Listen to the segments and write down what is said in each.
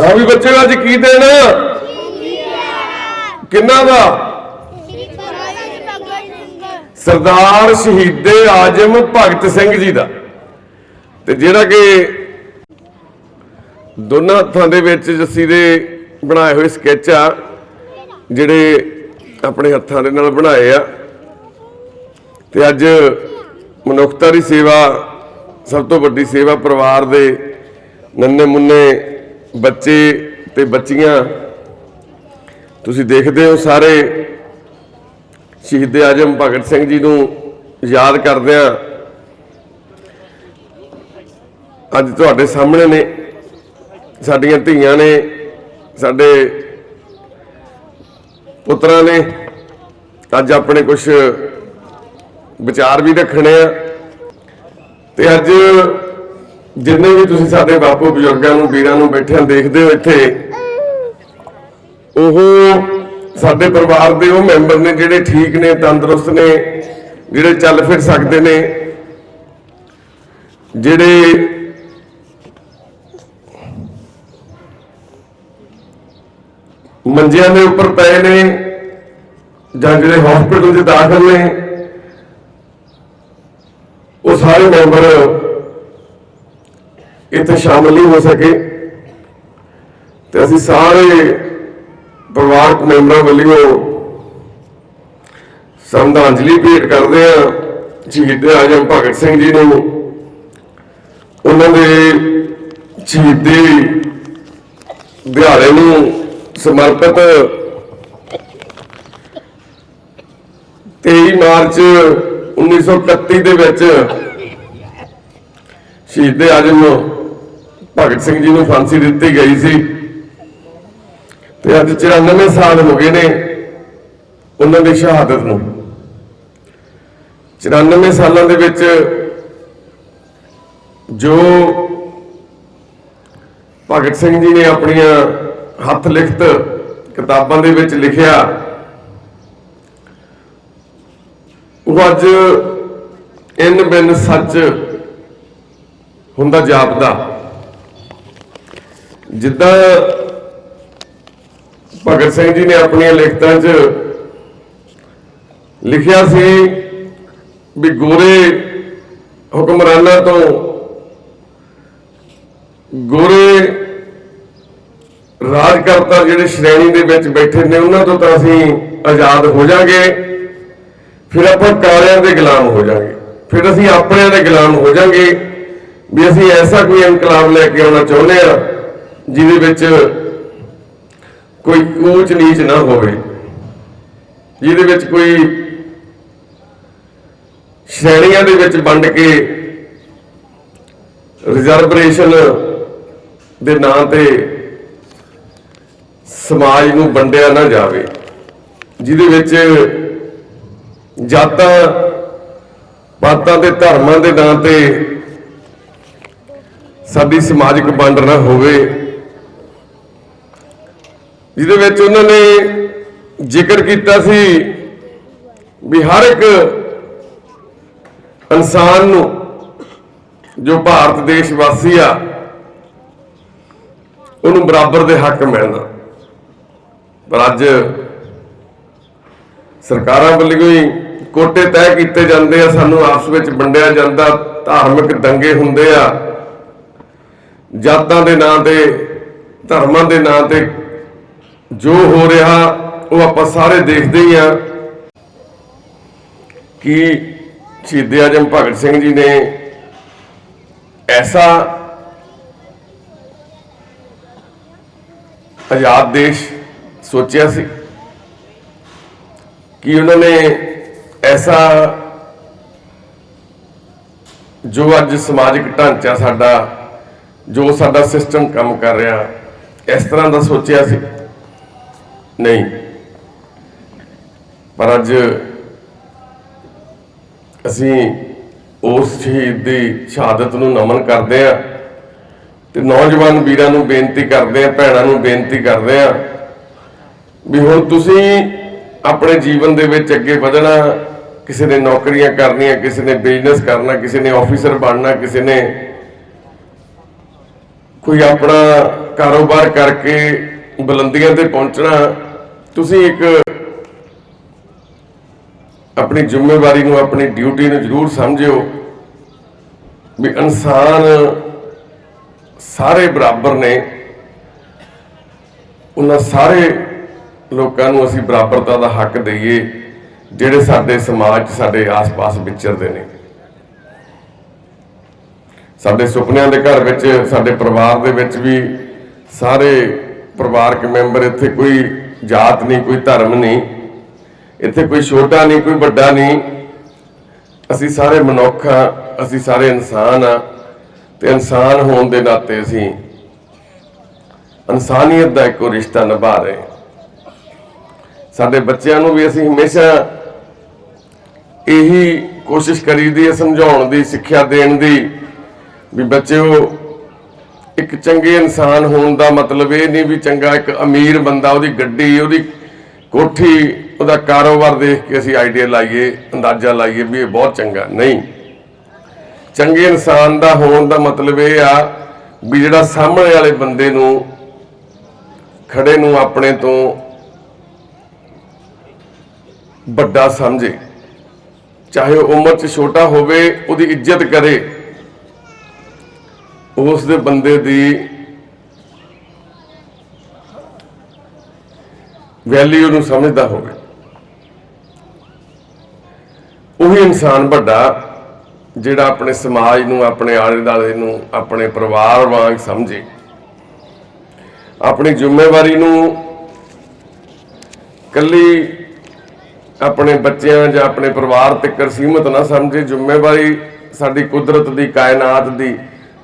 ਹਾਂ ਵੀ ਬੱਚੇ ਅੱਜ ਕੀ ਦੇਣਾ ਕਿੰਨਾ ਦਾ? ਸਰਦਾਰ ਸ਼ਹੀਦੇ ਆਜਮ ਭਗਤ ਸਿੰਘ ਜੀ ਦਾ। ਤੇ ਜਿਹੜਾ ਕਿ ਦੋਨਾਂ ਹੱਥਾਂ ਦੇ ਵਿੱਚ ਜੱਸੀ ਦੇ ਬਣਾਏ ਹੋਏ ਸਕੈਚ ਆ, ਜਿਹੜੇ ਆਪਣੇ ਹੱਥਾਂ ਦੇ ਨਾਲ ਬਣਾਏ ਆ। ਤੇ ਅੱਜ ਮਨੁੱਖਤਾ ਦੀ ਸੇਵਾ, ਸਭ ਤੋਂ ਵੱਡੀ ਸੇਵਾ ਪਰਿਵਾਰ ਦੇ ਨੰਨੇ ਮੁੰਨੇ ਬੱਚੇ ਤੇ ਬੱਚੀਆਂ, ਤੁਸੀਂ ਦੇਖਦੇ ਹੋ ਸਾਰੇ ਸ਼ਹੀਦ ਆਜਮ ਭਗਤ ਸਿੰਘ ਜੀ ਨੂੰ ਯਾਦ ਕਰਦੇ ਆ ਅੱਜ ਤੁਹਾਡੇ ਸਾਹਮਣੇ ਨੇ, ਸਾਡੀਆਂ ਧੀਆਂ ਨੇ, ਸਾਡੇ ਪੁੱਤਰਾਂ ਨੇ, ਅੱਜ ਆਪਣੇ ਕੁਝ ਵਿਚਾਰ ਵੀ ਰੱਖਣੇ ਆ। ਤੇ ਅੱਜ ਜਿੰਨੇ ਵੀ ਤੁਸੀਂ ਸਾਡੇ ਬਾਪੂ ਬਜ਼ੁਰਗਾਂ ਨੂੰ, ਵੀਰਾਂ ਨੂੰ ਬੈਠਿਆਂ ਦੇਖਦੇ ਹੋ ਇੱਥੇ, ਉਹ ਸਾਡੇ ਪਰਿਵਾਰ ਦੇ ਉਹ ਮੈਂਬਰ ਨੇ ਜਿਹੜੇ ਠੀਕ ਨੇ, ਤੰਦਰੁਸਤ ਨੇ, ਜਿਹੜੇ ਚੱਲ ਫਿਰ ਸਕਦੇ ਨੇ, ਜਿਹੜੇ ਮੰਜਿਆਂ ਦੇ ਉੱਪਰ ਪਏ ਨੇ ਜਾਂ ਜਿਹੜੇ ਹਸਪੀਟਲ 'ਚ ਦਾਖਲ ਨੇ, ਉਹ ਸਾਰੇ ਮੈਂਬਰ ਇੱਥੇ ਸ਼ਾਮਲ ਨਹੀਂ ਹੋ ਸਕੇ। ਤੇ ਅਸੀਂ ਸਾਰੇ ਪਰਿਵਾਰਕ ਮੈਂਬਰਾਂ ਵੱਲੋਂ ਸ਼ਰਧਾਂਜਲੀ ਭੇਟ ਕਰਦੇ ਹਾਂ ਸ਼ਹੀਦ ਆਜਮ ਭਗਤ ਸਿੰਘ ਜੀ ਨੂੰ। ਉਹਨਾਂ ਦੇ ਸ਼ਹੀਦੀ ਦਿਹਾੜੇ ਨੂੰ ਸਮਰਪਿਤ 23 ਮਾਰਚ 1931 ਦੇ ਵਿੱਚ ਸ਼ਹੀਦ ਆਜਮ ਭਗਤ ਸਿੰਘ ਜੀ ਨੂੰ ਫਾਂਸੀ ਦਿੱਤੀ ਗਈ ਸੀ। ਤੇ ਅੱਜ 94 ਸਾਲ ਹੋ ਗਏ ਨੇ ਉਹਨਾਂ ਦੀ ਸ਼ਹਾਦਤ ਨੂੰ। 94 ਸਾਲਾਂ ਦੇ ਵਿੱਚ ਜੋ ਭਗਤ ਸਿੰਘ ਜੀ ਨੇ ਆਪਣੀਆਂ ਹੱਥ ਲਿਖਤ ਕਿਤਾਬਾਂ ਦੇ ਵਿੱਚ ਲਿਖਿਆ, ਉਹ ਅੱਜ ਇਨ ਬਿਨ ਸੱਚ ਹੁੰਦਾ ਜਾਪਦਾ। ਜਿੱਦਾਂ ਭਗਤ ਸਿੰਘ ਜੀ ਨੇ ਆਪਣੀਆਂ ਲਿਖਤਾਂ 'ਚ ਲਿਖਿਆ ਸੀ ਵੀ ਗੋਰੇ ਹੁਕਮਰਾਨਾਂ ਤੋਂ ਗੋਰੇ ਰਾਜਕਰਤਾ ਜਿਹੜੇ ਸ਼੍ਰੇਣੀ ਦੇ ਵਿੱਚ ਬੈਠੇ ਨੇ, ਉਹਨਾਂ ਤੋਂ ਤਾਂ ਅਸੀਂ ਆਜ਼ਾਦ ਹੋ ਜਾਾਂਗੇ। ਫਿਰ ਆਪਾਂ ਕਾਲਿਆਂ ਦੇ ਗੁਲਾਮ ਹੋ ਜਾਾਂਗੇ। ਫਿਰ ਅਸੀਂ ਆਪਣਿਆਂ ਦੇ ਗੁਲਾਮ ਹੋ ਜਾਾਂਗੇ। ਵੀ ਅਸੀਂ ਐਸਾ ਕੋਈ ਇਨਕਲਾਬ ਲੈ ਕੇ ਆਉਣਾ ਚਾਹੁੰਦੇ ਆ ਜਿਹਦੇ ਵਿੱਚ ਕੋਈ ਊਚ ਨੀਚ ਨਾ ਹੋਵੇ, ਜਿਹਦੇ ਵਿੱਚ ਕੋਈ ਸ਼੍ਰੇਣੀਆਂ ਦੇ ਵਿੱਚ ਵੰਡ ਕੇ ਰਿਜ਼ਰਵੇਸ਼ਨ ਦੇ ਨਾਂ ਤੇ ਸਮਾਜ ਨੂੰ ਵੰਡਿਆ ਨਾ ਜਾਵੇ, ਜਿਹਦੇ ਵਿੱਚ ਜਾਤਾਂ, ਪਾਤਾਂ ਤੇ ਧਰਮਾਂ ਦੇ ਨਾਂ ਤੇ ਸਾਡੀ ਸਮਾਜਿਕ ਵੰਡ ਨਾ ਹੋਵੇ ਜਿਹਦੇ ਵਿੱਚ ਉਹਨਾਂ ਨੇ ਜ਼ਿਕਰ ਕੀਤਾ ਸੀ ਵੀ ਹਰ ਇੱਕ ਇਨਸਾਨ ਨੂੰ ਜੋ ਭਾਰਤ ਦੇਸ਼ ਵਾਸੀ ਆ, ਉਹਨੂੰ ਬਰਾਬਰ ਦੇ ਹੱਕ ਮਿਲਣਾ। ਪਰ ਅੱਜ ਸਰਕਾਰਾਂ ਵੱਲੋਂ ਹੀ ਕੋਟੇ ਤੈਅ ਕੀਤੇ ਜਾਂਦੇ ਆ, ਸਾਨੂੰ ਆਪਸ ਵਿੱਚ ਵੰਡਿਆ ਜਾਂਦਾ, ਧਾਰਮਿਕ ਦੰਗੇ ਹੁੰਦੇ ਆ। ਜਾਤਾਂ ਦੇ ਨਾਂ ਤੇ, ਧਰਮਾਂ ਦੇ ਨਾਂ ਤੇ ਜੋ ਹੋ ਰਿਹਾ, ਉਹ ਆਪਾਂ ਸਾਰੇ ਦੇਖਦੇ ਹੀ ਆ ਕਿ ਸ਼ਹੀਦ ਆਜਮ ਭਗਤ ਸਿੰਘ ਜੀ ਨੇ ਐਸਾ ਆਜ਼ਾਦ ਦੇਸ਼ ਸੋਚਿਆ ਸੀ ਕਿ ਉਹਨਾਂ ਨੇ ਐਸਾ ਜੋ ਅੱਜ ਸਮਾਜਿਕ ਢਾਂਚਾ ਸਾਡਾ, ਜੋ ਸਾਡਾ ਸਿਸਟਮ ਕੰਮ ਕਰ ਰਿਹਾ, ਇਸ ਤਰ੍ਹਾਂ ਦਾ ਸੋਚਿਆ ਸੀ। ਨਹੀਂ। ਪਰ ਅੱਜ ਅਸੀਂ ਉਸ ਸ਼ਹੀਦ ਦੀ ਸ਼ਹਾਦਤ ਨੂੰ ਨਮਨ ਕਰਦੇ ਆ ਤੇ ਨੌਜਵਾਨ ਵੀਰਾਂ ਨੂੰ ਬੇਨਤੀ ਕਰਦੇ ਆ ਭੈਣਾਂ ਨੂੰ ਬੇਨਤੀ ਕਰਦੇ ਆ ਵੀ ਹੁਣ ਤੁਸੀਂ ਆਪਣੇ ਜੀਵਨ ਦੇ ਵਿੱਚ ਅੱਗੇ ਵਧਣਾ, ਕਿਸੇ ਨੇ ਨੌਕਰੀਆਂ ਕਰਨੀਆਂ, ਕਿਸੇ ਨੇ ਬਿਜ਼ਨਸ ਕਰਨਾ, ਕਿਸੇ ਨੇ ਆਫੀਸਰ ਬਣਨਾ, ਕਿਸੇ ਨੇ ਕੋਈ ਆਪਣਾ ਕਾਰੋਬਾਰ ਕਰਕੇ ਬੁਲੰਦੀਆਂ ਤੇ ਪਹੁੰਚਣਾ ਤੁਸੀਂ ਇੱਕ ਆਪਣੀ ਜ਼ਿੰਮੇਵਾਰੀ ਨੂੰ, ਆਪਣੀ ਡਿਊਟੀ ਨੂੰ ਜ਼ਰੂਰ ਸਮਝਿਓ ਵੀ ਇਨਸਾਨ ਸਾਰੇ ਬਰਾਬਰ ਨੇ। ਉਹਨਾਂ ਸਾਰੇ ਲੋਕਾਂ ਨੂੰ ਅਸੀਂ ਬਰਾਬਰਤਾ ਦਾ ਹੱਕ ਦਈਏ, ਜਿਹੜੇ ਸਾਡੇ ਸਮਾਜ, ਸਾਡੇ ਆਸ-ਪਾਸ ਵਿਚਰਦੇ ਨੇ। ਸਾਡੇ ਸੁਪਨਿਆਂ ਦੇ ਘਰ ਵਿੱਚ, ਸਾਡੇ ਪਰਿਵਾਰ ਦੇ ਵਿੱਚ ਵੀ ਸਾਰੇ ਪਰਿਵਾਰਕ ਮੈਂਬਰ ਇੱਥੇ ਕੋਈ ਜਾਤ ਨਹੀਂ, ਕੋਈ ਧਰਮ ਨਹੀਂ। ਇੱਥੇ ਕੋਈ ਛੋਟਾ ਨਹੀਂ, ਕੋਈ ਵੱਡਾ ਨਹੀਂ। ਅਸੀਂ ਸਾਰੇ ਮਨੁੱਖ ਆ, ਅਸੀਂ ਸਾਰੇ ਇਨਸਾਨ ਆ ਤੇ ਇਨਸਾਨ ਹੋਣ ਦੇ ਨਾਤੇ ਅਸੀਂ ਇਨਸਾਨੀਅਤ ਦਾ ਇੱਕੋ ਰਿਸ਼ਤਾ ਨਿਭਾ ਰਹੇ ਸਾਡੇ ਬੱਚਿਆਂ ਨੂੰ ਵੀ ਅਸੀਂ ਹਮੇਸ਼ਾ ਇਹੀ ਕੋਸ਼ਿਸ਼ ਕਰੀਦੀ ਹੈ, ਸਮਝਾਉਣ ਦੀ, ਸਿੱਖਿਆ ਦੇਣ ਦੀ ਵੀ ਬੱਚਿਓ ਇੱਕ ਚੰਗੇ ਇਨਸਾਨ ਹੋਣ ਦਾ ਮਤਲਬ ਇਹ ਨਹੀਂ ਵੀ ਚੰਗਾ ਇੱਕ ਅਮੀਰ ਬੰਦਾ, ਉਹਦੀ ਗੱਡੀ, ਉਹਦੀ ਕੋਠੀ, ਉਹਦਾ ਕਾਰੋਬਾਰ ਦੇਖ ਕੇ ਅਸੀਂ ਆਈਡੀਆ ਲਾਈਏ, ਅੰਦਾਜ਼ਾ ਲਾਈਏ ਵੀ ਇਹ ਬਹੁਤ ਚੰਗਾ। ਨਹੀਂ। ਚੰਗੇ ਇਨਸਾਨ ਦਾ ਹੋਣ ਦਾ ਮਤਲਬ ਇਹ ਆ ਵੀ ਜਿਹੜਾ ਸਾਹਮਣੇ ਵਾਲੇ ਬੰਦੇ ਨੂੰ ਖੜੇ ਨੂੰ ਆਪਣੇ ਤੋਂ ਵੱਡਾ ਸਮਝੇ। ਚਾਹੇ ਉਹ ਉਮਰ 'ਚ ਛੋਟਾ ਹੋਵੇ, ਉਹਦੀ ਇੱਜ਼ਤ ਕਰੇ। ਉਸ ਦੇ ਬੰਦੇ ਦੀ ਵੈਲਿਊ ਨੂੰ ਸਮਝਦਾ ਹੋਵੇ। ਉਹੀ ਇਨਸਾਨ ਵੱਡਾ ਜਿਹੜਾ ਆਪਣੇ ਸਮਾਜ ਨੂੰ, ਆਪਣੇ ਆਲੇ ਦਾਲੇ ਨੂੰ, ਆਪਣੇ ਪਰਿਵਾਰ ਵਾਂਗ ਸਮਝੇ। ਆਪਣੀ ਜ਼ਿੰਮੇਵਾਰੀ ਨੂੰ ਕੱਲੀ ਆਪਣੇ ਬੱਚਿਆਂ ਜਾਂ ਆਪਣੇ ਪਰਿਵਾਰ ਤੱਕ ਸੀਮਤ ਨਾ ਸਮਝੇ। ਜ਼ਿੰਮੇਵਾਰੀ ਸਾਡੀ ਕੁਦਰਤ ਦੀ, ਕਾਇਨਾਤ ਦੀ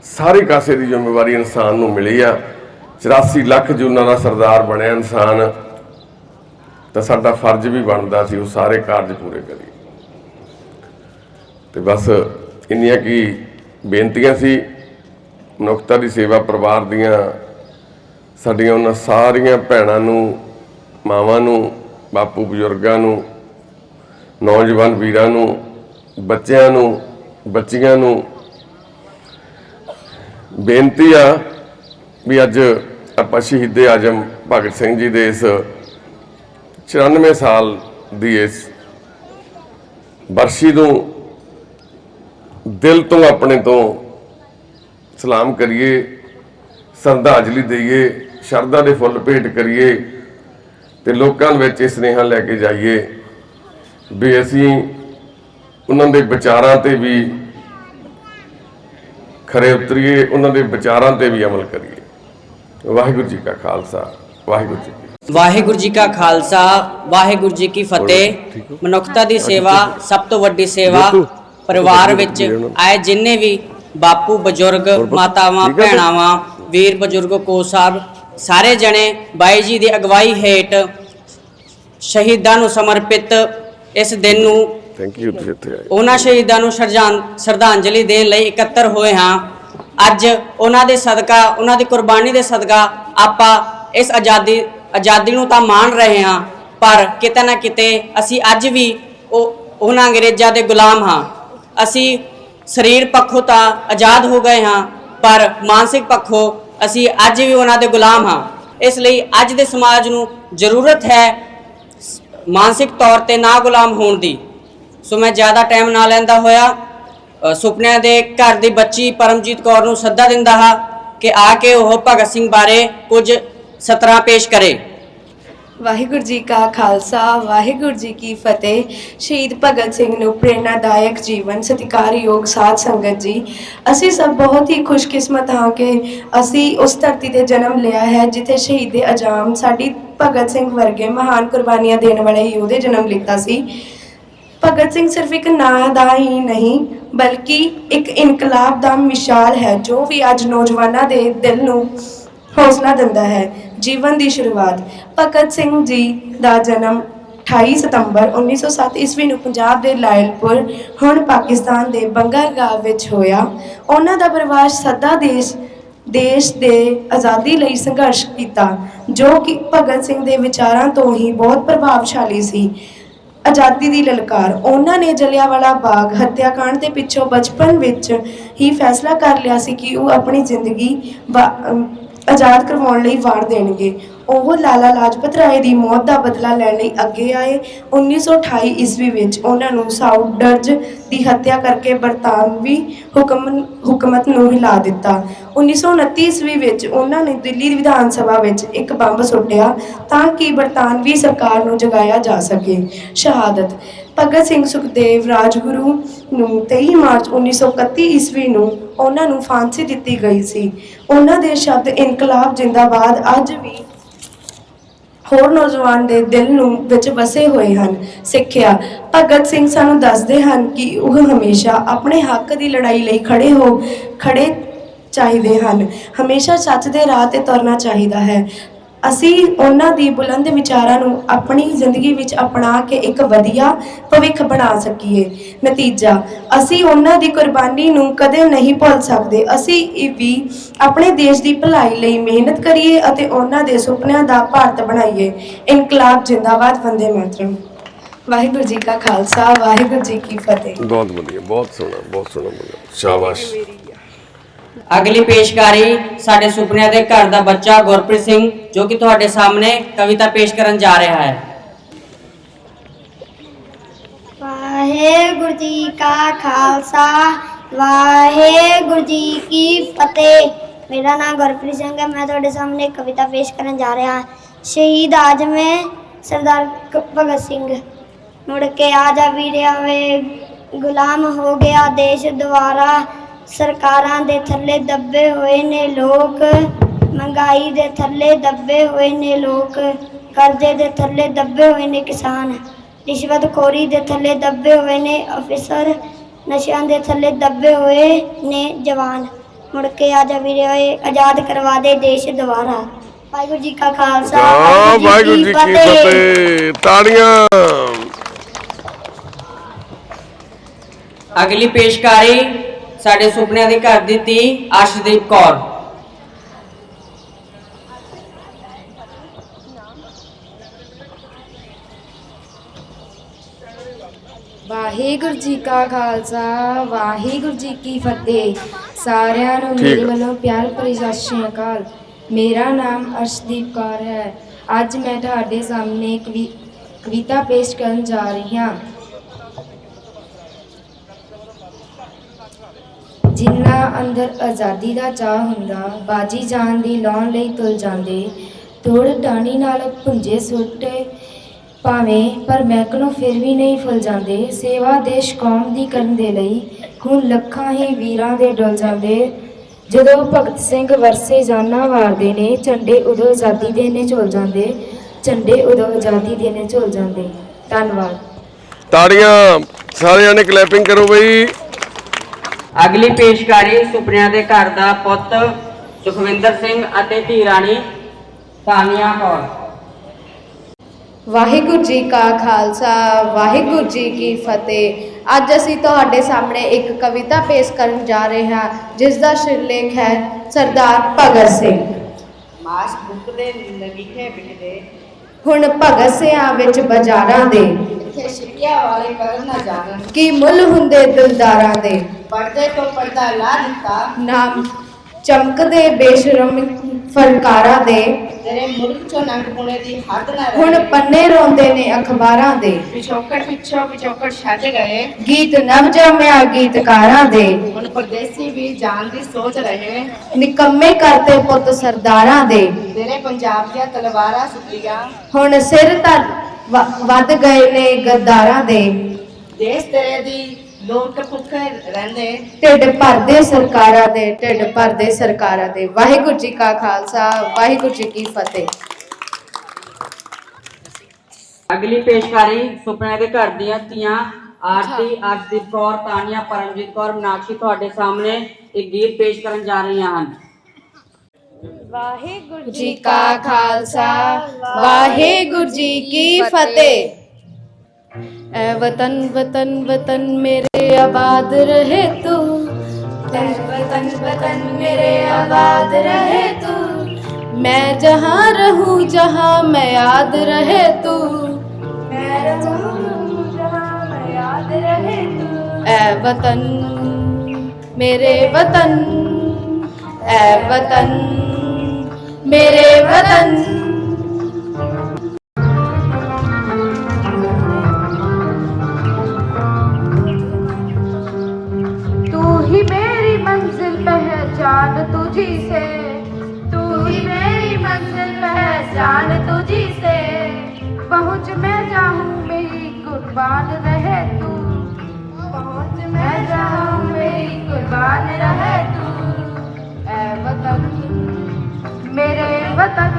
ਸਾਰੇ ਕਾਸੇ ਦੀ ਜ਼ਿੰਮੇਵਾਰੀ ਇਨਸਾਨ ਨੂੰ ਮਿਲੀ ਆ। 84 ਲੱਖ ਜੂਨਾਂ ਦਾ ਸਰਦਾਰ ਬਣਿਆ ਇਨਸਾਨ, ਤਾਂ ਸਾਡਾ ਫਰਜ਼ ਵੀ ਬਣਦਾ ਸੀ ਉਹ ਸਾਰੇ ਕਾਰਜ ਪੂਰੇ ਕਰੀਏ। ਤੇ ਬਸ ਇੰਨੀਆਂ ਕੀ ਬੇਨਤੀਆਂ ਸੀ, ਮਨੁੱਖਤਾ ਦੀ ਸੇਵਾ ਪਰਿਵਾਰ ਦੀਆਂ, ਸਾਡੀਆਂ ਉਹਨਾਂ ਸਾਰੀਆਂ ਭੈਣਾਂ ਨੂੰ, ਮਾਵਾਂ ਨੂੰ, ਬਾਪੂ ਬਜ਼ੁਰਗਾਂ ਨੂੰ, ਨੌਜਵਾਨ ਵੀਰਾਂ ਨੂੰ, ਬੱਚਿਆਂ ਨੂੰ, ਬੱਚੀਆਂ ਨੂੰ ਬੇਨਤੀ ਆ ਵੀ ਅੱਜ ਆਪਾਂ ਸ਼ਹੀਦੇ ਆਜਮ ਭਗਤ ਸਿੰਘ ਜੀ ਦੇ ਇਸ 94 ਸਾਲ ਦੀ ਇਸ ਬਰਸ਼ੀ ਨੂੰ ਦਿਲ ਤੋਂ ਆਪਣੇ ਤੋਂ ਸਲਾਮ ਕਰੀਏ, ਸ਼ਰਧਾਂਜਲੀ ਦਈਏ, ਸ਼ਰਧਾ ਦੇ ਫੁੱਲ ਭੇਟ ਕਰੀਏ ਤੇ ਲੋਕਾਂ ਵਿੱਚ ਇਹ ਸੁਨੇਹਾ ਲੈ ਕੇ ਜਾਈਏ ਵੀ ਅਸੀਂ ਉਹਨਾਂ ਦੇ ਵਿਚਾਰਾਂ ਤੇ ਵੀ ਖਰੇ ਉਤਰੀਏ ਉਹਨਾਂ ਦੇ ਵਿਚਾਰਾਂ ਤੇ ਵੀ ਅਮਲ ਕਰੀਏ। ਵਾਹਿਗੁਰੂ ਜੀ ਕਾ ਖਾਲਸਾ ਵਾਹਿਗੁਰੂ ਜੀ। ਵਾਹਿਗੁਰੂ ਜੀ ਕਾ ਖਾਲਸਾ ਵਾਹਿਗੁਰੂ ਜੀ ਕੀ ਫਤਿਹ। ਮਨੁੱਖਤਾ ਦੀ ਸੇਵਾ ਸਭ ਤੋਂ ਵੱਡੀ ਸੇਵਾ ਪਰਿਵਾਰ ਵਿੱਚ ਆਏ ਜਿੰਨੇ ਵੀ ਬਾਪੂ ਬਜ਼ੁਰਗ ਮਾਤਾਵਾਂ। ਭੈਣਾਵਾਂ ਵੀਰ ਬਜ਼ੁਰਗ ਕੋ ਸਾਹਿਬ ਸਾਰੇ ਜਣੇ ਬਾਈ ਜੀ ਦੀ ਅਗਵਾਈ ਹੇਠ ਸ਼ਹੀਦਾਂ ਨੂੰ ਸਮਰਪਿਤ ਇਸ ਦਿਨ ਨੂੰ ਥੈਂਕ ਯੂ ਤੁਸੀਂ ਇੱਥੇ ਆਏ ਉਹਨਾਂ ਸ਼ਹੀਦਾਂ ਨੂੰ ਸ਼ਰਜਾਂ ਸ਼ਰਧਾਂਜਲੀ ਦੇਣ ਲਈ ਇਕੱਤਰ ਹੋਏ ਹਾਂ। ਅੱਜ ਉਹਨਾਂ ਦੇ ਸਦਕਾ, ਉਹਨਾਂ ਦੀ ਕੁਰਬਾਨੀ ਦੇ ਸਦਕਾ ਆਪਾਂ ਇਸ ਆਜ਼ਾਦੀ ਆਜ਼ਾਦੀ ਨੂੰ ਤਾਂ ਮਾਣ ਰਹੇ ਹਾਂ, ਪਰ ਕਿਤੇ ਨਾ ਕਿਤੇ ਅਸੀਂ ਅੱਜ ਵੀ ਉਹ ਉਹਨਾਂ ਅੰਗਰੇਜ਼ਾਂ ਦੇ ਗੁਲਾਮ ਹਾਂ। ਅਸੀਂ ਸਰੀਰ ਪੱਖੋਂ ਤਾਂ ਆਜ਼ਾਦ ਹੋ ਗਏ ਹਾਂ, ਪਰ ਮਾਨਸਿਕ ਪੱਖੋਂ ਅਸੀਂ ਅੱਜ ਵੀ ਉਹਨਾਂ ਦੇ ਗੁਲਾਮ ਹਾਂ। ਇਸ ਲਈ ਅੱਜ ਦੇ ਸਮਾਜ ਨੂੰ ਜ਼ਰੂਰਤ ਹੈ ਮਾਨਸਿਕ ਤੌਰ ਤੇ ਨਾ ਗੁਲਾਮ ਹੋਣ ਦੀ। ਸੋ ਮੈਂ ਜ਼ਿਆਦਾ ਟਾਈਮ ਨਾ ਲੈਂਦਾ ਹੋਇਆ ਸੁਪਨਿਆਂ ਦੇ ਘਰ ਦੀ ਬੱਚੀ ਪਰਮਜੀਤ ਕੌਰ ਨੂੰ ਸੱਦਾ ਦਿੰਦਾ ਹਾਂ ਕਿ ਆ ਕੇ ਉਹ ਭਗਤ ਸਿੰਘ ਬਾਰੇ ਕੁਝ ਸਤਰਾਂ ਪੇਸ਼ ਕਰੇ। ਵਾਹਿਗੁਰੂ ਜੀ ਕਾ ਖਾਲਸਾ, ਵਾਹਿਗੁਰੂ ਜੀ ਕੀ ਫਤਿਹ। ਸ਼ਹੀਦ ਭਗਤ ਸਿੰਘ ਨੂੰ ਪ੍ਰੇਰਣਾਦਾਇਕ ਜੀਵਨ, ਸਤਿਕਾਰਯੋਗ ਸਾਧ ਸੰਗਤ ਜੀ। ਅਸੀਂ ਸਭ ਬਹੁਤ ਹੀ ਖੁਸ਼ਕਿਸਮਤ ਹਾਂ ਕਿ ਅਸੀਂ ਉਸ ਧਰਤੀ ਤੇ ਜਨਮ ਲਿਆ ਹੈ, ਜਿੱਥੇ ਸ਼ਹੀਦ ਆਜ਼ਾਮ ਸਾਡੀ ਭਗਤ ਸਿੰਘ ਵਰਗੇ ਮਹਾਨ ਕੁਰਬਾਨੀਆਂ ਦੇਣ ਵਾਲੇ ਯੋਧੇ ਜਨਮ ਲਿੱਤਾ ਸੀ। ਭਗਤ ਸਿੰਘ ਸਿਰਫ ਇੱਕ ਨਾਂ ਦਾ ਹੀ ਨਹੀਂ, ਬਲਕਿ ਇੱਕ ਇਨਕਲਾਬ ਦਾ ਮਿਸਾਲ ਹੈ, ਜੋ ਵੀ ਅੱਜ ਨੌਜਵਾਨਾਂ ਦੇ ਦਿਲ ਨੂੰ ਹੌਸਲਾ ਦਿੰਦਾ ਹੈ। ਜੀਵਨ ਦੀ ਸ਼ੁਰੂਆਤ। ਭਗਤ ਸਿੰਘ ਜੀ ਦਾ ਜਨਮ 28 ਸਤੰਬਰ 1907 ਈਸਵੀ ਨੂੰ ਪੰਜਾਬ ਦੇ ਲਾਇਲਪੁਰ, ਹੁਣ ਪਾਕਿਸਤਾਨ ਦੇ ਬੰਗਾਗਾਵ ਵਿੱਚ ਹੋਇਆ। ਉਹਨਾਂ ਦਾ ਪਰਿਵਾਰ ਸਦਾ ਦੇਸ਼ ਦੇਸ਼ ਦੇ ਆਜ਼ਾਦੀ ਲਈ ਸੰਘਰਸ਼ ਕੀਤਾ, ਜੋ ਕਿ ਭਗਤ ਸਿੰਘ ਦੇ ਵਿਚਾਰਾਂ ਤੋਂ ਹੀ ਬਹੁਤ ਪ੍ਰਭਾਵਸ਼ਾਲੀ ਸੀ। ਆਜ਼ਾਦੀ ਦੀ ਲਲਕਾਰ। ਉਹਨਾਂ ਨੇ ਜਲਿਆਂਵਾਲਾ ਬਾਗ ਹੱਤਿਆਕਾਂਡ ਦੇ ਪਿੱਛੋਂ ਬਚਪਨ ਵਿੱਚ ਹੀ ਫੈਸਲਾ ਕਰ ਲਿਆ ਸੀ ਕਿ ਉਹ ਆਪਣੀ ਜ਼ਿੰਦਗੀ ਵਾ- ਆਜ਼ਾਦ ਕਰਵਾਉਣ ਲਈ ਵਾਰ ਦੇਣਗੇ। ਉਹ ਲਾਲਾ ਲਾਜਪਤ ਰਾਏ ਦੀ ਮੌਤ ਦਾ ਬਦਲਾ ਲੈਣ ਲਈ ਅੱਗੇ ਆਏ। 1928 ਈਸਵੀ ਵਿੱਚ ਉਹਨਾਂ ਨੂੰ ਸਾਊਥ ਡਰਜ ਦੀ ਹੱਤਿਆ ਕਰਕੇ ਬਰਤਾਨਵੀ ਹੁਕਮ, ਹੁਕਮਤ ਨੂੰ ਹਿਲਾ ਦਿੱਤਾ। 1929 ਈਸਵੀ ਵਿੱਚ ਉਹਨਾਂ ਨੇ ਦਿੱਲੀ ਵਿਧਾਨ ਸਭਾ ਵਿੱਚ ਇੱਕ ਬੰਬ ਸੁੱਟਿਆ ਤਾਂ ਕਿ ਬਰਤਾਨਵੀ ਸਰਕਾਰ ਨੂੰ ਜਗਾਇਆ ਜਾ ਸਕੇ। ਸ਼ਹਾਦਤ। ਭਗਤ ਸਿੰਘ ਸੁਖਦੇਵ, ਰਾਜਗੁਰੂ ਨੂੰ 23 ਮਾਰਚ 1931 ਈਸਵੀ ਨੂੰ ਉਹਨਾਂ ਨੂੰ ਫਾਂਸੀ ਦਿੱਤੀ ਗਈ ਸੀ। ਉਹਨਾਂ ਦੇ ਸ਼ਬਦ ਇਨਕਲਾਬ ਜਿੰਦਾਬਾਦ ਅੱਜ ਵੀ ਹੋਰ ਨੌਜਵਾਨ ਦੇ ਦਿਲ ਨੂੰ ਵਿੱਚ ਵਸੇ ਹੋਏ ਹਨ। ਸਿੱਖਿਆ, ਭਗਤ ਸਿੰਘ ਸਾਨੂੰ ਦੱਸਦੇ ਹਨ ਕਿ ਉਹ ਹਮੇਸ਼ਾ ਆਪਣੇ ਹੱਕ ਦੀ ਲੜਾਈ ਲਈ ਖੜੇ ਹੋ, ਖੜੇ ਚਾਹੀਦੇ ਹਨ। ਹਮੇਸ਼ਾ ਸੱਚ ਦੇ ਰਾਹ ਤੇ ਤੁਰਨਾ ਚਾਹੀਦਾ ਹੈ। ਅਸੀਂ ਉਹਨਾਂ ਦੀ ਬੁਲੰਦ ਵਿਚਾਰਾਂ ਨੂੰ ਆਪਣੀ ਜ਼ਿੰਦਗੀ ਵਿੱਚ ਅਪਣਾ ਕੇ ਇੱਕ ਵਧੀਆ ਭਵਿੱਖ ਬਣਾ ਸਕੀਏ। ਨਤੀਜਾ, ਅਸੀਂ ਉਹਨਾਂ ਦੀ ਕੁਰਬਾਨੀ ਨੂੰ ਕਦੇ ਨਹੀਂ ਭੁੱਲ ਸਕਦੇ। ਅਸੀਂ ਵੀ ਆਪਣੇ ਦੇਸ਼ ਦੀ ਭਲਾਈ ਲਈ ਮਿਹਨਤ ਕਰੀਏ ਅਤੇ ਉਹਨਾਂ ਦੇ ਸੁਪਨਿਆਂ ਦਾ ਭਾਰਤ ਬਣਾਈਏ। ਇਨਕਲਾਬ ਜਿੰਦਾਬਾਦ, ਵੰਦੇ ਮਾਤਰਮ। ਵਾਹਿਗੁਰੂ ਜੀ ਕਾ ਖਾਲਸਾ, ਵਾਹਿਗੁਰੂ ਜੀ ਕੀ ਫਤਿਹ। ਬਹੁਤ ਵਧੀਆ, ਬਹੁਤ ਸੋਹਣਾ ਬਹੁਤ ਸੋਹਣਾ ਬੋਲਿਆ ਸ਼ਾਬਾਸ਼। ਅਗਲੀ ਪੇਸ਼ਕਾਰੀ ਸਾਡੇ ਸੁਪਨਿਆਂ ਦੇ ਘਰ ਦਾ ਬੱਚਾ ਗੁਰਪ੍ਰੀਤ ਸਿੰਘ, ਜੋ ਕਿ ਤੁਹਾਡੇ ਸਾਹਮਣੇ ਕਵਿਤਾ ਪੇਸ਼ ਕਰਨ ਜਾ ਰਿਹਾ ਹੈ। ਵਾਹਿਗੁਰੂ ਜੀ ਕਾ ਖਾਲਸਾ, ਵਾਹਿਗੁਰੂ ਜੀ ਕੀ ਫਤਿਹ। ਮੇਰਾ ਨਾਮ ਗੁਰਪ੍ਰੀਤ ਸਿੰਘ ਹੈ, ਮੈਂ ਤੁਹਾਡੇ ਸਾਹਮਣੇ ਕਵਿਤਾ ਪੇਸ਼ ਕਰਨ ਜਾ ਰਿਹਾ। ਹਾਂ ਸ਼ਹੀਦ ਆਜ਼ਮ ਸਰਦਾਰ ਭਗਤ ਸਿੰਘ। ਮੁੜ ਕੇ ਆ ਜਾ ਵੀਰਿਆ ਵੇ, ਗੁਲਾਮ ਹੋ ਗਿਆ ਦੇਸ਼ ਦੁਆਰਾ। ਸਰਕਾਰਾਂ ਦੇ ਥੱਲੇ ਦੱਬੇ ਹੋਏ ਨੇ ਲੋਕ ਮਹਿੰਗਾਈ ਦੇ ਥੱਲੇ ਦੱਬੇ ਹੋਏ ਨੇ ਲੋਕ ਕਰਜ਼ੇ ਦੇ ਥੱਲੇ ਦੱਬੇ ਹੋਏ ਨੇ ਕਿਸਾਨ ਰਿਸ਼ਵਤਖੋਰੀ ਦੇ ਥੱਲੇ ਦੱਬੇ ਹੋਏ ਨੇ ਅਫਸਰ ਨਸ਼ਿਆਂ ਦੇ ਥੱਲੇ ਦੱਬੇ ਹੋਏ ਨੇ ਜਵਾਨ। ਮੁੜ ਕੇ ਆ ਜਾ ਵੀਰੇ ਓਏ ਆਜ਼ਾਦ ਕਰਵਾ ਦੇ ਦੇਸ਼ ਦੁਆਰਾ ਵਾਹਿਗੁਰੂ ਜੀ ਕਾ ਖਾਲਸਾ ਵਾਹਿਗੁਰੂ ਜੀ ਕੀ ਫਤਿਹ। ਤਾੜੀਆਂ। ਅਗਲੀ ਪੇਸ਼ਕਾਰੀ ਸਾਡੇ ਸੁਪਨਿਆਂ ਦੇ ਘਰ ਦੀ ਧੀ ਅਰਸ਼ਦੀਪ ਕੌਰ। ਵਾਹਿਗੁਰੂ ਜੀ ਕਾ ਖਾਲਸਾ ਵਾਹਿਗੁਰੂ ਜੀ ਕੀ ਫਤਿਹ। ਸਾਰਿਆਂ ਨੂੰ ਮੇਰੇ। ਵੱਲੋਂ ਪਿਆਰ ਭਰੀ ਸਤਿ ਸ਼੍ਰੀ ਅਕਾਲ। ਮੇਰਾ ਨਾਮ ਅਰਸ਼ਦੀਪ ਕੌਰ ਹੈ। ਅੱਜ ਮੈਂ ਤੁਹਾਡੇ ਸਾਹਮਣੇ ਕਵੀ ਕਵਿਤਾ ਪੇਸ਼ ਕਰਨ ਜਾ ਰਹੀ ਹਾਂ। ਜਿੰਨਾ ਅੰਦਰ ਆਜ਼ਾਦੀ ਦਾ ਚਾਹ ਹੁੰਦਾ, ਬਾਜੀ ਜਾਨ ਦੀ ਲਾਉਣ ਲਈ ਤੁਲ ਜਾਂਦੇ। ਤੋੜ ਟਾਣੀ ਨਾਲ ਭੁੰਜੇ ਸੁੱਟੇ ਭਾਵੇਂ, ਪਰ ਮਹਿਕਨੋਂ ਫਿਰ ਵੀ ਨਹੀਂ ਫੁੱਲ ਜਾਂਦੇ। ਸੇਵਾ ਦੇਸ਼ ਕੌਮ ਦੀ ਕਰਨ ਦੇ ਲਈ ਹੁਣ ਲੱਖਾਂ ਹੀ ਵੀਰਾਂ ਦੇ ਡੁੱਲ ਜਾਂਦੇ। ਜਦੋਂ ਭਗਤ ਸਿੰਘ ਵਰਸੇ ਜਾਨਾਂ ਵਾਰਦੇ ਨੇ, ਝੰਡੇ ਉਦੋਂ ਆਜ਼ਾਦੀ ਦੇ ਨੇ ਝੁੱਲ ਜਾਂਦੇ। ਝੰਡੇ ਉਦੋਂ ਆਜ਼ਾਦੀ ਦੇ ਨੇ ਝੁੱਲ ਜਾਂਦੇ। ਧੰਨਵਾਦ। ਤਾੜੀਆਂ ਸਾਰਿਆਂ ਨੇ ਕਲੈਪਿੰਗ ਕਰੋ ਬਈ। ਅਗਲੀ ਪੇਸ਼ਕਾਰੀ ਸੁਪਨਿਆਂ ਦੇ ਘਰ ਦਾ ਪੁੱਤ ਸੁਖਵਿੰਦਰ ਸਿੰਘ ਅਤੇ ਧੀ ਰਾਣੀ ਤਾਨੀਆ ਕੌਰ। ਵਾਹਿਗੁਰੂ ਜੀ ਕਾ ਖਾਲਸਾ ਵਾਹਿਗੁਰੂ ਜੀ ਕੀ ਫਤਿਹ। ਅੱਜ ਅਸੀਂ ਤੁਹਾਡੇ ਸਾਹਮਣੇ ਇੱਕ ਕਵਿਤਾ ਪੇਸ਼ ਕਰਨ ਜਾ ਰਹੇ ਹਾਂ ਜਿਸ ਦਾ ਸ਼ਿਰਲੇਖ ਹੈ ਸਰਦਾਰ ਭਗਤ ਸਿੰਘ। ਮਾਸ ਬੁੱਕ ਦੇ ਲਿਖੇ ਵਿਖਦੇ ਹੁਣ ਭਗਤ ਸਿਆਂ ਵਿੱਚ ਬਾਜ਼ਾਰਾਂ ਦੇ। ਇੱਥੇ ਸਿੱਕਿਆ ਵਾਲੇ ਕਰਨ ਨਾ ਜਾਣਨ ਕੀ ਮੁੱਲ ਹੁੰਦੇ ਦਿਲਦਾਰਾਂ ਦੇ? ਪਰਦੇ ਤੋਂ ਪਰਦਾ ਲਾ ਦਿੱਤਾ। ਨਾਮ ਚਮਕਦੇ ਬੇਸ਼ਰਮ ਫਨਕਾਰਾਂ ਦੇ। ਤੇਰੇ ਮੁਲਕ ਚੋਂ ਨੰਗ ਪੁਣੇ ਦੀ ਹੱਦ ਨਾ ਹੁਣ ਰਹੇ ਪੰਨੇ ਰੋਂਦੇ ਨੇ ਅਖਬਾਰਾਂ ਦੇ। ਪਿਛੋਕੜ ਪਿੱਛੋਂ ਪਿਛੋਕੜ ਛੱਡ ਗਏ। ਗੀਤ ਨਵ ਜੰਮਿਆ ਗੀਤਕਾਰਾਂ ਦੇ। ਹੁਣ ਪਰਦੇਸੀ ਵੀ ਜਾਣ ਦੀ ਸੋਚ ਰਹੇ ਨਿਕੰਮੇ ਕਰਤੇ ਪੁੱਤ ਸਰਦਾਰਾਂ ਦੇ। ਤੇਰੇ ਪੰਜਾਬ ਦੀਆਂ ਤਲਵਾਰਾਂ ਸੁੱਟੀਆਂ। ਹੁਣ ਸਿਰ ਵ- ਵੱਧ ਗਏ ਨੇ ਗੱਦਾਰਾਂ ਦੇ। ਦੇਸ਼ ਤੇਰੇ ਦੀ ਲੋਕ ਭੁੱਖੇ ਰਹਿੰਦੇ। ਢਿੱਡ ਭਰਦੇ ਸਰਕਾਰਾਂ ਦੇ ਢਿੱਡ ਭਰਦੇ ਸਰਕਾਰਾਂ ਦੇ। ਵਾਹਿਗੁਰੂ ਜੀ ਕਾ ਖਾਲਸਾ ਵਾਹਿਗੁਰੂ ਜੀ ਕੀ ਫਤਿਹ। ਅਗਲੀ ਪੇਸ਼ਕਾਰੀ ਸੁਪਨਿਆਂ ਦੇ ਘਰ ਦੀਆਂ ਧੀਆਂ ਆਰਤੀ ਅਰਸ਼ਦੀਪ ਕੌਰ ਤਾਨੀਆ ਪਰਮਜੀਤ ਕੌਰ ਮਨਾਕਸ਼ੀ ਤੁਹਾਡੇ ਸਾਹਮਣੇ ਇੱਕ ਗੀਤ ਪੇਸ਼ ਕਰਨ ਜਾ ਰਹੀਆਂ ਹਨ। ਵਾਹਿਗੁਰੂ ਜੀ ਕਾ ਖਾਲਸਾ ਵਾਹਿਗੁਰੂ ਜੀ ਕੀ ਫਤਿਹ। ਐ ਵਤਨ ਵਤਨ ਵਤਨ ਮੇਰੇ ਆਬਾਦ ਰਹੇ ਤੂੰ। ਐ ਵਤਨ ਵਤਨ ਮੇਰੇ ਆਬਾਦ ਰਹੇ ਤੂੰ। ਮੈਂ ਜਹਾਂ ਰਹੂ ਜਹਾਂ ਮੈਂ ਯਾਦ ਰਹੇ ਤੂੰ। ਮੈਂ ਰਹੂ ਜਹਾਂ ਮੈਂ ਯਾਦ ਰਹੇ ਤੂੰ। ਐ ਮੇਰੇ ਵਤਨ ਐ ਵਤਨ ਮੇਰੇ ਵਤਨ। पहचान तुझी से। तू ही मेरी मंजिल पहचान तुझी से। पहुँच मैं जाऊँ, मेरी कुर्बान रहे तू। पहुँच मैं जाऊँ, मेरी कुर्बान रहे तू। ऐ वतन, मेरे वतन,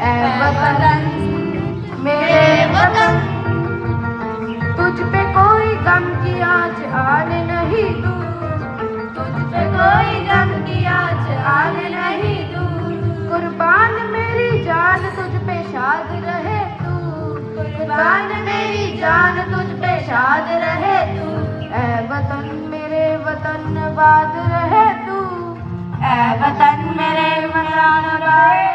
ऐ वतन, मेरे वतन। तुझ पे कोई गम की आज आने नहीं दूँ। ਕੋਈ ਜੰਗ ਕੀ ਆਜ ਮੇਰੀ ਜਾਨ ਤੁਝ ਤੂੰ। ਕੁਰਬਾਨ ਮੇਰੀ ਜਾਨ ਤੁਝ ਤੂੰ। ਵਤਨ ਮੇਰੇ ਵਤਨ ਬਾਦ ਰਹੇ ਤੂੰ। ਵਤਨ ਮੇਰੇ ਮਰਾਨ ਰਹੇ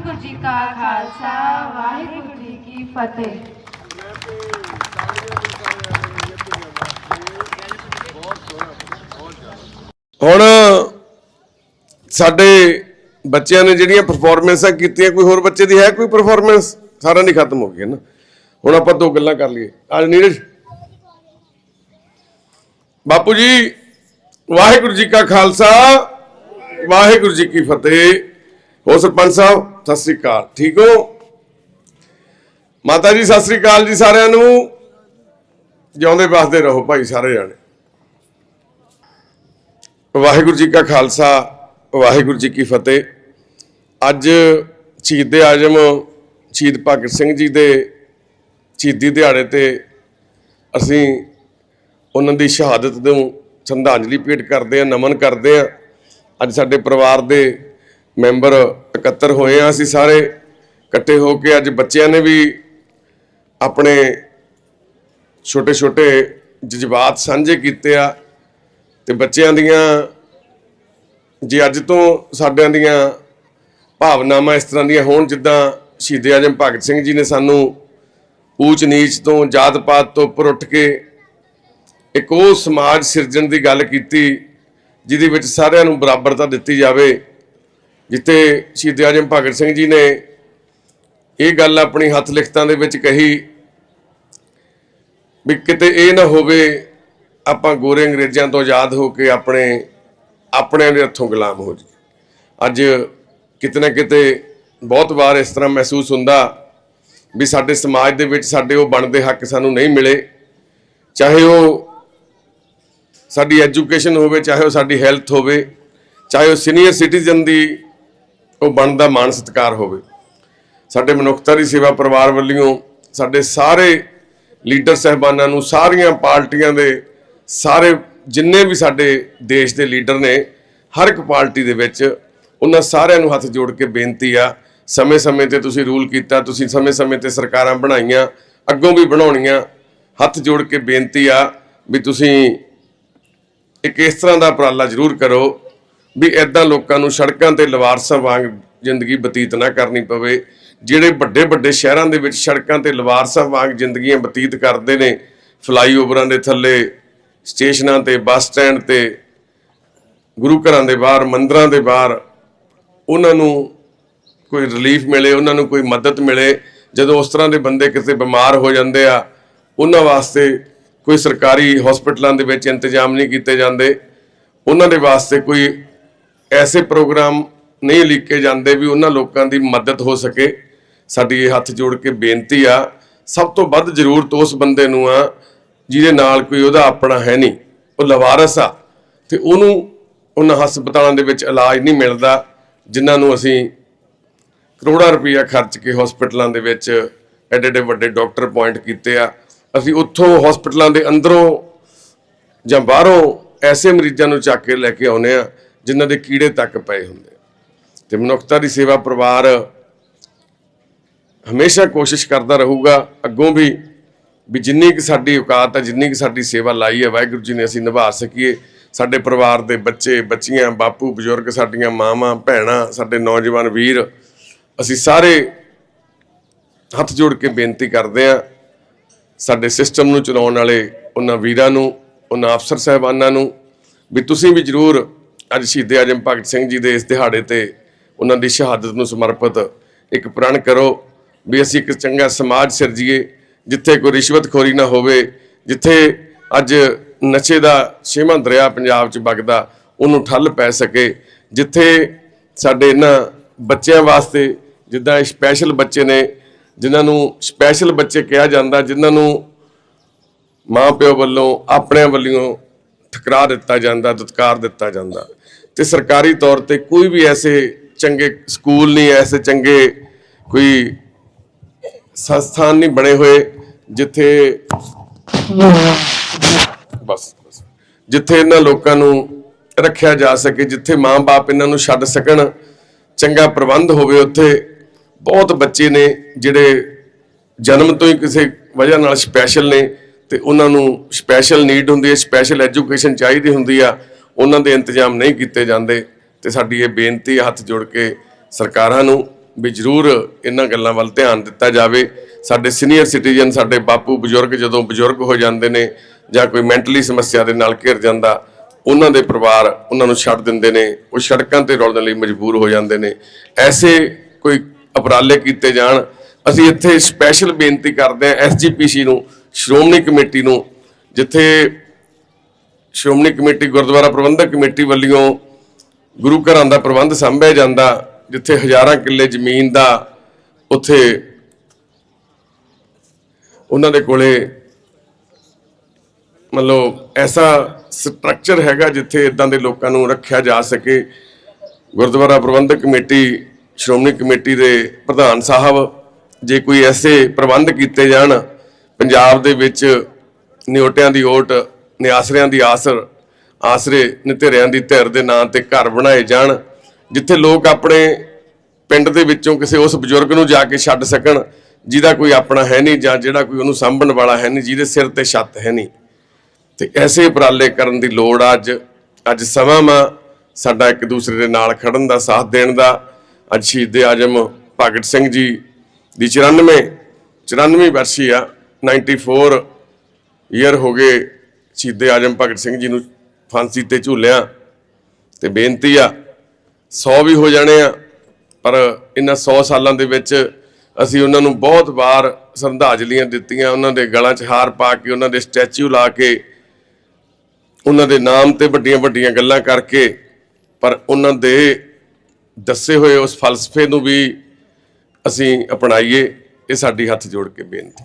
ਵਾਹਿਗੁਰੂ ਜੀ ਕਾ ਖਾਲਸਾ, ਵਾਹਿਗੁਰੂ ਜੀ ਕੀ ਫਤਿਹ। ਹੁਣ ਸਾਡੇ ਬੱਚਿਆਂ ਨੇ ਜਿਹੜੀਆਂ ਪਰਫਾਰਮੈਂਸਾਂ ਕੀਤੀਆਂ, ਕੋਈ ਹੋਰ ਬੱਚੇ ਦੀ ਹੈ ਕੋਈ ਪਰਫਾਰਮੈਂਸ ਸਾਰਾ ਨਹੀਂ ਖਤਮ ਹੋ ਗਈ ਹੈ ਨਾ। ਹੁਣ ਆਪਾਂ ਦੋ ਗੱਲਾਂ ਕਰ ਲਈਏ। ਅੱਜ ਨੀਰਜ। ਬਾਪੂ ਜੀ, ਵਾਹਿਗੁਰੂ ਜੀ ਕਾ ਖਾਲਸਾ, ਵਾਹਿਗੁਰੂ ਜੀ ਕੀ ਫਤਿਹ। ਹੋ ਸਰਪੰਚ ਸਾਹਿਬ, ਸਤਿ ਸ੍ਰੀ ਅਕਾਲ। ਠੀਕ ਹੋ? ਮਾਤਾ ਜੀ, ਸਤਿ ਸ੍ਰੀ ਅਕਾਲ ਜੀ ਸਾਰਿਆਂ ਨੂੰ। ਜਿਉਂਦੇ ਵਸਦੇ ਰਹੋ ਭਾਈ ਸਾਰੇ ਜਾਣੇ। ਵਾਹਿਗੁਰੂ ਜੀ ਕਾ ਖਾਲਸਾ, ਵਾਹਿਗੁਰੂ ਜੀ ਕੀ ਫਤਿਹ। ਅੱਜ ਸ਼ਹੀਦ ਆਜਮ, ਸ਼ਹੀਦ ਭਗਤ ਸਿੰਘ ਜੀ ਦੇ ਸ਼ਹੀਦੀ ਦਿਹਾੜੇ ਤੇ ਅਸੀਂ ਉਹਨਾਂ ਦੀ ਸ਼ਹਾਦਤ ਨੂੰ ਸ਼ਰਧਾਂਜਲੀ ਭੇਟ ਕਰਦੇ ਹਾਂ, ਨਮਨ ਕਰਦੇ ਹਾਂ। ਅੱਜ ਸਾਡੇ ਪਰਿਵਾਰ ਦੇ ਮੈਂਬਰ ਇਕੱਤਰ ਹੋਏ ਆ, ਅਸੀਂ ਸਾਰੇ ਇਕੱਠੇ ਹੋ ਕੇ ਅੱਜ ਬੱਚਿਆਂ ਨੇ ਵੀ ਆਪਣੇ ਛੋਟੇ ਛੋਟੇ ਜਜ਼ਬਾਤ ਸਾਂਝੇ ਕੀਤੇ ਆ ਤੇ ਬੱਚਿਆਂ ਦੀਆਂ ਜੇ ਅੱਜ ਤੋਂ ਸਾਡਿਆਂ ਦੀਆਂ ਭਾਵਨਾਵਾਂ ਇਸ ਤਰ੍ਹਾਂ ਦੀਆਂ ਹੋਣ, ਜਿੱਦਾਂ ਸ਼ਹੀਦ ਆਜਮ ਭਗਤ ਸਿੰਘ ਜੀ ਨੇ ਸਾਨੂੰ ਊਚ ਨੀਚ ਤੋਂ ਜਾਤ ਪਾਤ ਤੋਂ ਉੱਪਰ ਉੱਠ ਕੇ ਇੱਕ ਉਹ ਸਮਾਜ ਸਿਰਜਣ ਦੀ ਗੱਲ ਕੀਤੀ, ਜਿਹਦੇ ਵਿੱਚ ਸਾਰਿਆਂ ਨੂੰ ਬਰਾਬਰਤਾ ਦਿੱਤੀ ਜਾਵੇ ਜਿੱਥੇ ਸ਼ਹੀਦ ਆਜਮ ਭਗਤ ਸਿੰਘ ਜੀ ਨੇ ਇਹ ਗੱਲ ਆਪਣੀ ਹੱਥ ਲਿਖਤਾਂ ਦੇ ਵਿੱਚ ਕਹੀ ਵੀ ਕਿਤੇ ਇਹ ਨਾ ਹੋਵੇ ਆਪਾਂ ਗੋਰੇ ਅੰਗਰੇਜ਼ਾਂ ਤੋਂ ਆਜ਼ਾਦ ਹੋ ਕੇ ਆਪਣੇ, ਆਪਣਿਆਂ ਦੇ ਹੱਥੋਂ ਗੁਲਾਮ ਹੋ ਜੀ ਅੱਜ ਕਿਤੇ ਨਾ ਕਿਤੇ ਬਹੁਤ ਵਾਰ ਇਸ ਤਰ੍ਹਾਂ ਮਹਿਸੂਸ ਹੁੰਦਾ ਵੀ ਸਾਡੇ ਸਮਾਜ ਦੇ ਵਿੱਚ ਸਾਡੇ ਉਹ ਬਣਦੇ ਹੱਕ ਸਾਨੂੰ ਨਹੀਂ ਮਿਲੇ। ਚਾਹੇ ਉਹ ਸਾਡੀ ਐਜੂਕੇਸ਼ਨ ਹੋਵੇ, ਚਾਹੇ ਉਹ ਸਾਡੀ ਹੈਲਥ ਹੋਵੇ, ਚਾਹੇ ਉਹ ਸੀਨੀਅਰ ਸਿਟੀਜ਼ਨ ਦੀ ਉਹ ਬਣਦਾ ਮਾਣ ਸਤਿਕਾਰ ਹੋਵੇ। ਸਾਡੇ ਮਨੁੱਖਤਾ ਦੀ ਸੇਵਾ ਪਰਿਵਾਰ ਵੱਲੋਂ ਸਾਡੇ ਸਾਰੇ ਲੀਡਰ ਸਹਿਬਾਨਾਂ ਨੂੰ, ਸਾਰੀਆਂ ਪਾਰਟੀਆਂ ਦੇ ਸਾਰੇ ਜਿੰਨੇ ਵੀ ਸਾਡੇ ਦੇਸ਼ ਦੇ ਲੀਡਰ ਨੇ, ਹਰ ਇੱਕ ਪਾਰਟੀ ਦੇ ਵਿੱਚ ਉਹਨਾਂ ਸਾਰਿਆਂ ਨੂੰ ਹੱਥ ਜੋੜ ਕੇ ਬੇਨਤੀ ਆ, ਸਮੇਂ-ਸਮੇਂ ਤੇ ਤੁਸੀਂ ਰੂਲ ਕੀਤਾ, ਤੁਸੀਂ ਸਮੇਂ-ਸਮੇਂ ਤੇ ਸਰਕਾਰਾਂ ਬਣਾਈਆਂ, ਅੱਗੋਂ ਵੀ ਬਣਾਉਣੀਆਂ, ਹੱਥ ਜੋੜ ਕੇ ਬੇਨਤੀ ਆ ਵੀ ਤੁਸੀਂ ਇੱਕ ਇਸ ਤਰ੍ਹਾਂ ਦਾ ਉਪਰਾਲਾ ਜ਼ਰੂਰ ਕਰੋ ਵੀ ਐਦਾਂ ਲੋਕਾਂ ਨੂੰ ਸੜਕਾਂ ਤੇ ਲਵਾਰਸਾਂ ਵਾਂਗ ਜ਼ਿੰਦਗੀ ਬਤੀਤ ਨਾ ਕਰਨੀ ਪਵੇ। ਜਿਹੜੇ ਵੱਡੇ ਵੱਡੇ ਸ਼ਹਿਰਾਂ ਦੇ ਵਿੱਚ ਸੜਕਾਂ ਤੇ ਲਵਾਰਸਾਂ ਵਾਂਗ ਜ਼ਿੰਦਗੀਆਂ ਬਤੀਤ ਕਰਦੇ ਨੇ, ਫਲਾਈਓਵਰਾਂ ਦੇ ਥੱਲੇ, ਸਟੇਸ਼ਨਾਂ ਤੇ, ਬੱਸ ਸਟੈਂਡ ਤੇ, ਗੁਰੂ ਘਰਾਂ ਦੇ ਬਾਹਰ, ਮੰਦਰਾਂ ਦੇ ਬਾਹਰ, ਉਹਨਾਂ ਨੂੰ ਕੋਈ ਰਿਲੀਫ ਮਿਲੇ, ਉਹਨਾਂ ਨੂੰ ਕੋਈ ਮਦਦ ਮਿਲੇ, ਜਦੋਂ ਉਸ ਤਰ੍ਹਾਂ ਦੇ ਬੰਦੇ ਕਿਸੇ ਬਿਮਾਰ ਹੋ ਜਾਂਦੇ ਆ, ਉਹਨਾਂ ਵਾਸਤੇ ਕੋਈ ਸਰਕਾਰੀ ਹਸਪੀਟਲਾਂ ਦੇ ਵਿੱਚ ਇੰਤਜ਼ਾਮ ਨਹੀਂ ਕੀਤੇ ਜਾਂਦੇ। ਉਹਨਾਂ ਦੇ ਵਾਸਤੇ ਕੋਈ ਐਸੇ ਪ੍ਰੋਗਰਾਮ ਨਹੀਂ ਲਿਖੇ ਜਾਂਦੇ ਵੀ ਉਹਨਾਂ ਲੋਕਾਂ ਦੀ ਮਦਦ ਹੋ ਸਕੇ। ਸਾਡੀ ਇਹ ਹੱਥ ਜੋੜ ਕੇ ਬੇਨਤੀ ਆ, ਸਭ ਤੋਂ ਵੱਧ ਜ਼ਰੂਰਤ ਉਸ ਬੰਦੇ ਨੂੰ ਆ, ਜਿਹਦੇ ਨਾਲ ਕੋਈ ਉਹਦਾ ਆਪਣਾ ਹੈ ਨਹੀਂ। ਉਹ ਲਵਾਰਸ ਆ ਤੇ ਉਹਨੂੰ ਉਹਨਾਂ ਹਸਪਤਾਲਾਂ ਦੇ ਵਿੱਚ ਇਲਾਜ ਨਹੀਂ ਮਿਲਦਾ, ਜਿਨ੍ਹਾਂ ਨੂੰ ਅਸੀਂ ਕਰੋੜਾਂ ਰੁਪਈਆ ਖਰਚ ਕੇ ਹਸਪੀਟਲਾਂ ਦੇ ਵਿੱਚ ਐਡੇ ਐਡੇ ਵੱਡੇ ਡਾਕਟਰ ਅਪਾਇੰਟ ਕੀਤੇ ਆ। ਅਸੀਂ ਉੱਥੋਂ ਹਸਪੀਟਲਾਂ ਦੇ ਅੰਦਰੋਂ ਜਾਂ ਬਾਹਰੋਂ ਐਸੇ ਮਰੀਜ਼ਾਂ ਨੂੰ ਚੱਕ ਕੇ ਲੈ ਕੇ ਆਉਨੇ ਆ ਜਿਨ੍ਹਾਂ ਦੇ ਕੀੜੇ ਤੱਕ ਪਏ ਹੁੰਦੇ ਆ। ਤੇ ਮਨੁੱਖਤਾ ਦੀ ਸੇਵਾ ਪਰਿਵਾਰ ਹਮੇਸ਼ਾ ਕੋਸ਼ਿਸ਼ ਕਰਦਾ ਰਹੂਗਾ ਅੱਗੋਂ ਵੀ ਵੀ ਜਿੰਨੀ ਕਿ ਸਾਡੀ ਔਕਾਤ ਹੈ, ਜਿੰਨੀ ਕਿ ਸਾਡੀ ਸੇਵਾ ਲਾਈ ਹੈ, ਵਾਹਿਗੁਰੂ ਜੀ ਨੇ ਅਸੀਂ ਨਿਭਾ ਸਕੀਏ ਸਾਡੇ ਪਰਿਵਾਰ ਦੇ ਬੱਚੇ, ਬੱਚੀਆਂ, ਬਾਪੂ, ਬਜ਼ੁਰਗ, ਸਾਡੀਆਂ ਮਾਵਾਂ, ਭੈਣਾਂ, ਸਾਡੇ ਨੌਜਵਾਨ ਵੀਰ, ਅਸੀਂ ਸਾਰੇ ਹੱਥ ਜੋੜ ਕੇ ਬੇਨਤੀ ਕਰਦੇ ਹਾਂ, ਸਾਡੇ ਸਿਸਟਮ ਨੂੰ ਚਲਾਉਣ ਵਾਲੇ ਉਹਨਾਂ ਵੀਰਾਂ ਨੂੰ, ਉਹਨਾਂ ਅਫਸਰ ਸਾਹਿਬਾਨਾਂ ਨੂੰ, ਵੀ ਤੁਸੀਂ ਵੀ ਜਰੂਰ ਅੱਜ ਸ਼ਹੀਦ ਆਜਮ ਭਗਤ ਸਿੰਘ ਜੀ ਦੇ ਇਸ ਦਿਹਾੜੇ ਤੇ ਉਹਨਾਂ ਦੀ ਸ਼ਹਾਦਤ ਨੂੰ ਸਮਰਪਿਤ ਇੱਕ ਪ੍ਰਣ ਕਰੋ ਵੀ ਅਸੀਂ ਇੱਕ ਚੰਗਾ ਸਮਾਜ ਸਿਰਜੀਏ, ਜਿੱਥੇ ਕੋਈ ਰਿਸ਼ਵਤਖੋਰੀ ਨਾ ਹੋਵੇ, ਜਿੱਥੇ ਅੱਜ ਨਸ਼ੇ ਦਾ ਛੇਵਾਂ ਦਰਿਆ ਪੰਜਾਬ 'ਚ ਵਗਦਾ, ਉਹਨੂੰ ਠੱਲ ਪੈ ਸਕੇ, ਜਿੱਥੇ ਸਾਡੇ ਇਹਨਾਂ ਬੱਚਿਆਂ ਵਾਸਤੇ ਜਿੱਦਾਂ ਇਹ ਸਪੈਸ਼ਲ ਬੱਚੇ ਨੇ, ਜਿਨ੍ਹਾਂ ਨੂੰ ਸਪੈਸ਼ਲ ਬੱਚੇ ਕਿਹਾ ਜਾਂਦਾ, ਜਿਨ੍ਹਾਂ ਨੂੰ ਮਾਂ ਪਿਓ ਵੱਲੋਂ ਆਪਣਿਆਂ ਵੱਲੋਂ ਠਕਰਾ ਦਿੱਤਾ ਜਾਂਦਾ ਦੁਤਕਾਰ ਦਿੱਤਾ ਜਾਂਦਾ। ਤੇ ਸਰਕਾਰੀ ਤੌਰ ਤੇ ਕੋਈ ਵੀ ਐਸੇ ਚੰਗੇ ਸਕੂਲ ਨਹੀਂ, ਐਸੇ ਚੰਗੇ ਕੋਈ ਸੰਸਥਾਨ ਨਹੀਂ ਬਣੇ ਹੋਏ ਜਿੱਥੇ ਬਸ ਬਸ। ਜਿੱਥੇ ਇਹਨਾਂ ਲੋਕਾਂ ਨੂੰ ਰੱਖਿਆ ਜਾ ਸਕੇ, ਜਿੱਥੇ ਮਾਂ-ਬਾਪ ਇਹਨਾਂ ਨੂੰ ਛੱਡ ਸਕਣ, ਚੰਗਾ ਪ੍ਰਬੰਧ ਹੋਵੇ ਉੱਥੇ। ਬਹੁਤ ਬੱਚੇ ਨੇ ਜਿਹੜੇ ਜਨਮ ਤੋਂ ਹੀ ਕਿਸੇ ਵਜ੍ਹਾ ਨਾਲ ਸਪੈਸ਼ਲ ਨੇ ਤੇ ਉਹਨਾਂ ਨੂੰ ਸਪੈਸ਼ਲ ਨੀਡ ਹੁੰਦੀ ਹੈ, ਸਪੈਸ਼ਲ ਐਜੂਕੇਸ਼ਨ ਚਾਹੀਦੀ ਹੁੰਦੀ ਆ। ਉਹਨਾਂ ਦੇ ਇੰਤਜ਼ਾਮ ਨਹੀਂ ਕੀਤੇ ਜਾਂਦੇ ਤੇ ਸਾਡੀ ਇਹ ਬੇਨਤੀ ਹੱਥ ਜੋੜ ਕੇ ਸਰਕਾਰਾਂ ਨੂੰ ਵੀ ਜ਼ਰੂਰ ਇਹਨਾਂ ਗੱਲਾਂ ਵੱਲ ਧਿਆਨ ਦਿੱਤਾ ਜਾਵੇ। ਸਾਡੇ ਸੀਨੀਅਰ ਸਿਟੀਜ਼ਨ, ਸਾਡੇ ਬਾਪੂ ਬਜ਼ੁਰਗ ਜਦੋਂ ਬਜ਼ੁਰਗ ਹੋ ਜਾਂਦੇ ਨੇ ਜਾਂ ਕੋਈ ਮੈਂਟਲੀ ਸਮੱਸਿਆ ਦੇ ਨਾਲ ਘਿਰ ਜਾਂਦਾ, ਉਹਨਾਂ ਦੇ ਪਰਿਵਾਰ ਉਹਨਾਂ ਨੂੰ ਛੱਡ ਦਿੰਦੇ ਨੇ, ਉਹ ਸੜਕਾਂ ਤੇ ਰੋਲਣ ਲਈ ਮਜਬੂਰ ਹੋ ਜਾਂਦੇ ਨੇ। ਐਸੇ ਕੋਈ ਉਪਰਾਲੇ ਕੀਤੇ ਜਾਣ, ਅਸੀਂ ਇੱਥੇ ਸਪੈਸ਼ਲ ਬੇਨਤੀ ਕਰਦੇ ਹਾਂ ਐਸਜੀਪੀਸੀ ਨੂੰ, ਸ਼੍ਰੋਮਣੀ ਕਮੇਟੀ ਨੂੰ, ਜਿੱਥੇ ਸ਼੍ਰੋਮਣੀ ਕਮੇਟੀ, ਗੁਰਦੁਆਰਾ ਪ੍ਰਬੰਧਕ ਕਮੇਟੀ ਵੱਲੋਂ ਗੁਰੂ ਘਰਾਂ ਦਾ ਪ੍ਰਬੰਧ ਸੰਭਿਆ ਜਾਂਦਾ, ਜਿੱਥੇ ਹਜ਼ਾਰਾਂ ਕਿੱਲੇ ਜ਼ਮੀਨ ਦਾ ਉੱਥੇ ਉਹਨਾਂ ਦੇ ਕੋਲੇ ਮਤਲਬ ਐਸਾ ਸਟਰਕਚਰ ਹੈਗਾ ਜਿੱਥੇ ਇਦਾਂ ਦੇ ਲੋਕਾਂ ਨੂੰ ਰੱਖਿਆ ਜਾ ਸਕੇ। ਗੁਰਦੁਆਰਾ ਪ੍ਰਬੰਧਕ ਕਮੇਟੀ, ਸ਼੍ਰੋਮਣੀ ਕਮੇਟੀ ਦੇ ਪ੍ਰਧਾਨ ਸਾਹਿਬ ਜੇ ਕੋਈ ਐਸੇ ਪ੍ਰਬੰਧ ਕੀਤੇ ਜਾਣ, ਪੰਜਾਬ ਦੇ ਵਿੱਚ ਨਿਓਟਿਆਂ ਦੀ ਓਟ ਨਿਆਸਰਿਆਂ ਦੀ ਆਸਰ, ਆਸਰੇ ਨਿਤੇਰਿਆਂ ਦੀ ਧਿਰ ਦੇ ਨਾਂ ਤੇ ਘਰ ਬਣਾਏ ਜਾਣ, ਜਿੱਥੇ ਲੋਕ ਆਪਣੇ ਪਿੰਡ ਦੇ ਵਿੱਚੋਂ ਕਿਸੇ ਉਸ ਬਜ਼ੁਰਗ ਨੂੰ ਜਾ ਕੇ ਛੱਡ ਸਕਣ, ਜਿਹਦਾ ਕੋਈ ਆਪਣਾ ਹੈ ਨਹੀਂ ਜਾਂ ਜਿਹੜਾ ਕੋਈ ਉਹਨੂੰ ਸਾਂਭਣ ਵਾਲਾ ਹੈ ਨਹੀਂ, ਜਿਹਦੇ ਸਿਰ ਤੇ ਛੱਤ ਹੈ ਨਹੀਂ। ਤੇ ਐਸੇ ਉਪਰਾਲੇ ਕਰਨ ਦੀ ਲੋੜ ਆ ਅੱਜ ਅੱਜ ਸਮਾਂ ਮਾ ਸਾਡਾ ਇੱਕ ਦੂਸਰੇ ਦੇ ਨਾਲ ਖੜਨ ਦਾ, ਸਾਥ ਦੇਣ ਦਾ। ਅੱਜ ਸ਼ਹੀਦ ਆਜਮ ਭਗਤ ਸਿੰਘ ਜੀ ਦੀ 94 94 ਵਰਸ਼ੀ ਆ 94 ਈਅਰ ਹੋ ਗਏ ਸ਼ਹੀਦੇ ਆਜਮ ਭਗਤ ਸਿੰਘ ਜੀ ਨੂੰ ਫਾਂਸੀ ਤੇ ਝੂਲਿਆ ਤੇ ਬੇਨਤੀ ਆ 100 ਵੀ ਹੋ ਜਾਣੇ ਆ, ਪਰ ਇਹਨਾਂ 100 ਸਾਲਾਂ ਦੇ ਵਿੱਚ ਅਸੀਂ ਉਹਨਾਂ ਨੂੰ ਬਹੁਤ ਵਾਰ ਸ਼ਰਧਾਂਜਲੀਆਂ ਦਿੱਤੀਆਂ, ਉਹਨਾਂ ਦੇ ਗਲਾਂ 'ਚ ਹਾਰ ਪਾ ਕੇ, ਉਹਨਾਂ ਦੇ ਸਟੈਚੂ ਲਾ ਕੇ, ਉਹਨਾਂ ਦੇ ਨਾਮ ਤੇ ਵੱਡੀਆਂ ਵੱਡੀਆਂ ਗੱਲਾਂ ਕਰਕੇ, ਪਰ ਉਹਨਾਂ ਦੇ ਦੱਸੇ ਹੋਏ ਉਸ ਫਲਸਫੇ ਨੂੰ ਵੀ ਅਸੀਂ ਅਪਣਾਈਏ, ਇਹ ਸਾਡੀ ਹੱਥ ਜੋੜ ਕੇ ਬੇਨਤੀ।